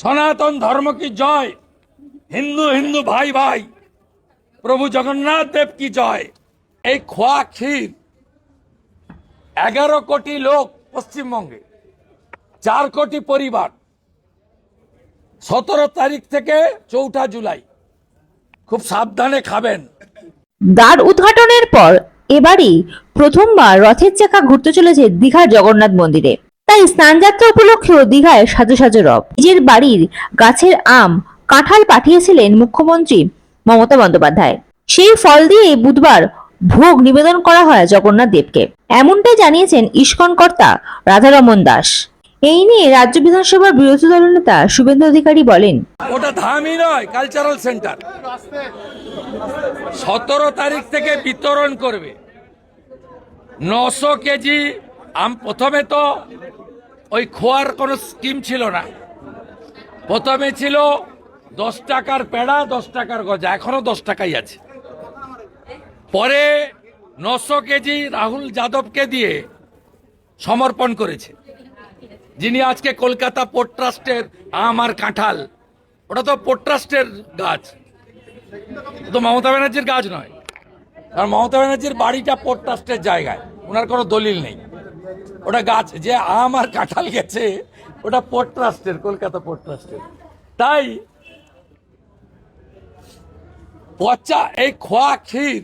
সনাতন ধর্ম কি জয়? হিন্দু হিন্দু ভাই ভাই, প্রভু জগন্নাথ দেব কি জয়? এই খোয়া ক্ষীর, এগারো কোটি লোক পশ্চিমবঙ্গে, চার কোটি পরিবার, সতেরো তারিখ থেকে চৌঠা জুলাই। খুব সাবধানে খাবেন। দ্বার উদ্ঘাটনের পর এবারই প্রথমবার রথের চাকা ঘুরতে চলেছে দীঘার জগন্নাথ মন্দিরে। তাই স্নানযাত্রা উপলক্ষেও দীঘায় সাজো সাজো রব। নিজের বাড়ির গাছের আম কাঁঠাল পাঠিয়েছিলেন মুখ্যমন্ত্রী মমতা বন্দ্যোপাধ্যায়। সেই ফল দিয়ে বুধবার ভোগ নিবেদন করা হয় জগন্নাথ দেবকে। এমনটাই জানিয়েছেন ইস্কন কর্তা রাধারমন দাস। এই নিয়ে রাজ্য বিধানসভার বিরোধী দলনেতা শুভেন্দু অধিকারী বলেন, ওটা ধামই নয় কালচারাল সেন্টার সতেরো তারিখ থেকে বিতরণ করবে। নশো কেজি আম প্রথমে তো ওই খোয়ার কোনো স্কিম ছিল না। প্রথমে ছিল দশ টাকার পেড়া, দশ টাকার গজা, এখনও দশ টাকাই আছে। পরে নশো কেজি রাহুল যাদবকে দিয়ে সমর্পণ করেছে। যিনি আজকে কলকাতা পোর্ট ট্রাস্টের আম আর কাঁঠাল, ওটা তো পোর্ট ট্রাস্টের গাছ। তো মমতা ব্যানার্জির গাছ নয়। কারণ মমতা ব্যানার্জির বাড়িটা পোর্ট ট্রাস্টের জায়গায়, ওনার কোনো দলিল নেই। ওটা গাছ যে আম আর কাঁঠাল গেছে ওটা পোর্ট ট্রাস্টের কলকাতা পোর্ট ট্রাস্টের। তাই পচা এই খোয়া ক্ষীর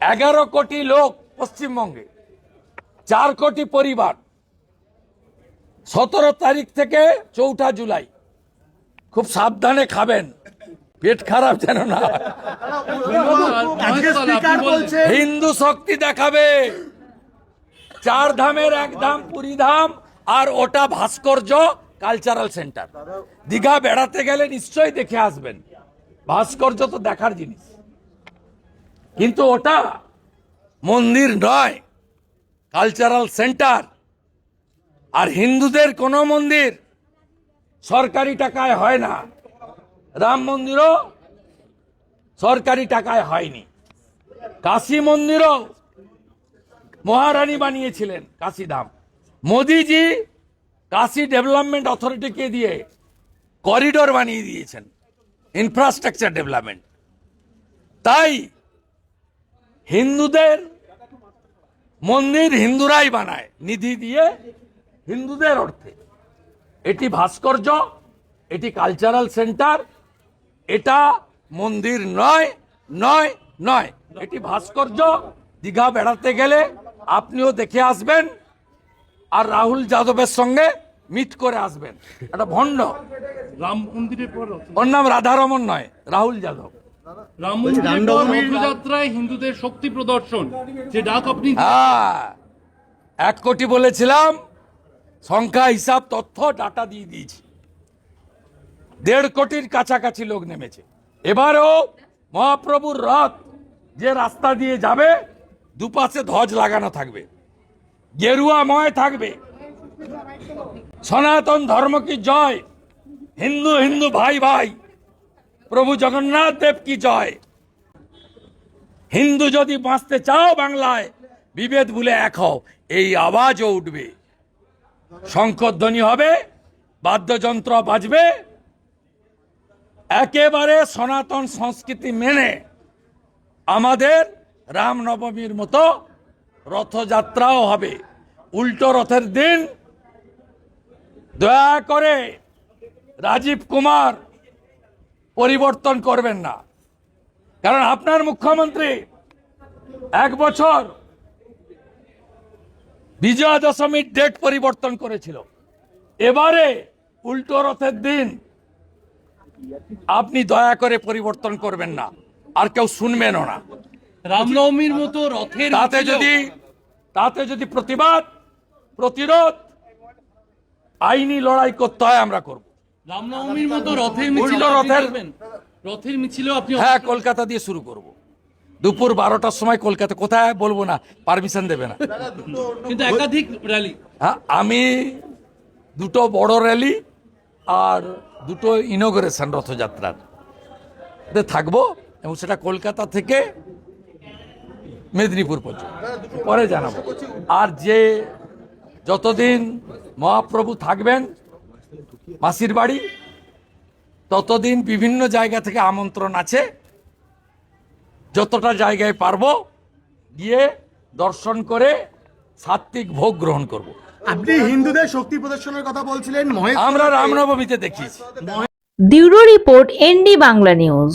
এগারো কোটি লোক পশ্চিমবঙ্গে চার কোটি পরিবার। সতেরো তারিখ থেকে চৌঠা জুলাই। খুব সাবধানে খাবেন পেট খারাপ যেন না হিন্দু শক্তি দেখাবে। চার ধামের এক ধাম, পুরী ধাম আর ওটা ভাস্কর্য কালচারাল সেন্টার। দীঘা বেড়াতে গেলে নিশ্চয়ই দেখে আসবেন। ভাস্কর্য তো দেখার জিনিস। কিন্তু ওটা মন্দির নয়, কালচারাল সেন্টার। আর হিন্দুদের কোনো মন্দির সরকারি টাকায় হয় না। রাম মন্দিরও সরকারি টাকায় হয়নি। কাশী মন্দিরও মহারানী বানিয়েছিলেন কাশী ধাম। মোদিজি কাশী ডেভেলপমেন্ট অথরিটিকে দিয়ে করিডোর বানিয়ে দিয়েছেন ইনফ্রাস্ট্রাকচার ডেভেলপমেন্ট তাই হিন্দুদের মন্দির হিন্দুরাই বানায়, নিধি দিয়ে হিন্দুদের অর্থে। এটি ভাস্কর্য, এটি কালচারাল সেন্টার এটা মন্দির নয় নয় নয়। এটি ভাস্কর্য, দীঘা বেড়াতে গেলে আপনিও দেখে আসবেন আর রাহুল যাদবের সঙ্গে মিট করে আসবেন। এটা ভণ্ড। রাম মন্দিরের পর ওর নাম রাধারমন নয় রাহুল যাদব। রাম মন্দিরের রথযাত্রায় হিন্দুদের শক্তি প্রদর্শন। যে ডাক আপনি হ্যাঁ এক কোটি বলেছিলাম সংখ্যা হিসাব তথ্য ডাটা দিয়ে দিয়েছি। দেড় কোটির কাছাকাছি লোক নেমেছে। এবারেও মহাপ্রভুর রথ যে রাস্তা দিয়ে যাবে দুপাশে ধ্বজ লাগানো থাকবে। গেরুয়াময় থাকবে। সনাতন ধর্ম কি জয়? হিন্দু হিন্দু ভাই ভাই, প্রভু জগন্নাথ দেব কি জয়? হিন্দু যদি বাঁচতে চাও বাংলায়, বিভেদ ভুলে এক হও, এই আওয়াজও উঠবে। শঙ্করধ্বনি হবে, বাদ্যযন্ত্র বাজবে। একেবারে সনাতন সংস্কৃতি মেনে আমাদের রামনবমীর মতো রথযাত্রাও হবে। উল্টো রথের দিন দয়া করে রাজীব কুমার পরিবর্তন করবেন না। কারণ আপনার মুখ্যমন্ত্রী এক বছর বিজয়া দশমীর ডেট পরিবর্তন করেছিল। এবারে উল্টো রথের দিন আপনি দয়া করে পরিবর্তন করবেন না। আর কেউ শুনবেনও না। রামনবমীর মতো রথের তাতে যদি তাতে যদি প্রতিবাদ প্রতিরোধ আইনি লড়াই করতে হয় আমরা করব। রামনবমীর মতো রথের মিছিল রথের- রথের মিছিলেও আপনি হ্যাঁ কলকাতা দিয়ে শুরু করব। দুপুর বারোটার সময় কলকাতা কোথায়? বলব না পারমিশন দেবে না। কিন্তু একাধিক র্যালি হ্যাঁ আমি দুটো বড় র্যালি আর দুটো ইনোগ্রেশন রথযাত্রার। তে থাকব এবং সেটা কলকাতা থেকে মেদিনীপুর পর্যন্ত। পরে জানাব। আর যে যতদিন মহাপ্রভু থাকবেন মাসির বাড়ি ততদিন বিভিন্ন জায়গা থেকে আমন্ত্রণ আছে। যতটা জায়গায় পারব গিয়ে দর্শন করে সাত্বিক ভোগ গ্রহণ করব। আপনি হিন্দুদের শক্তি প্রদর্শনের কথা বলছিলেন আমরা রামনবমীতে দেখিয়েছি। Bureau report ND Bangla news.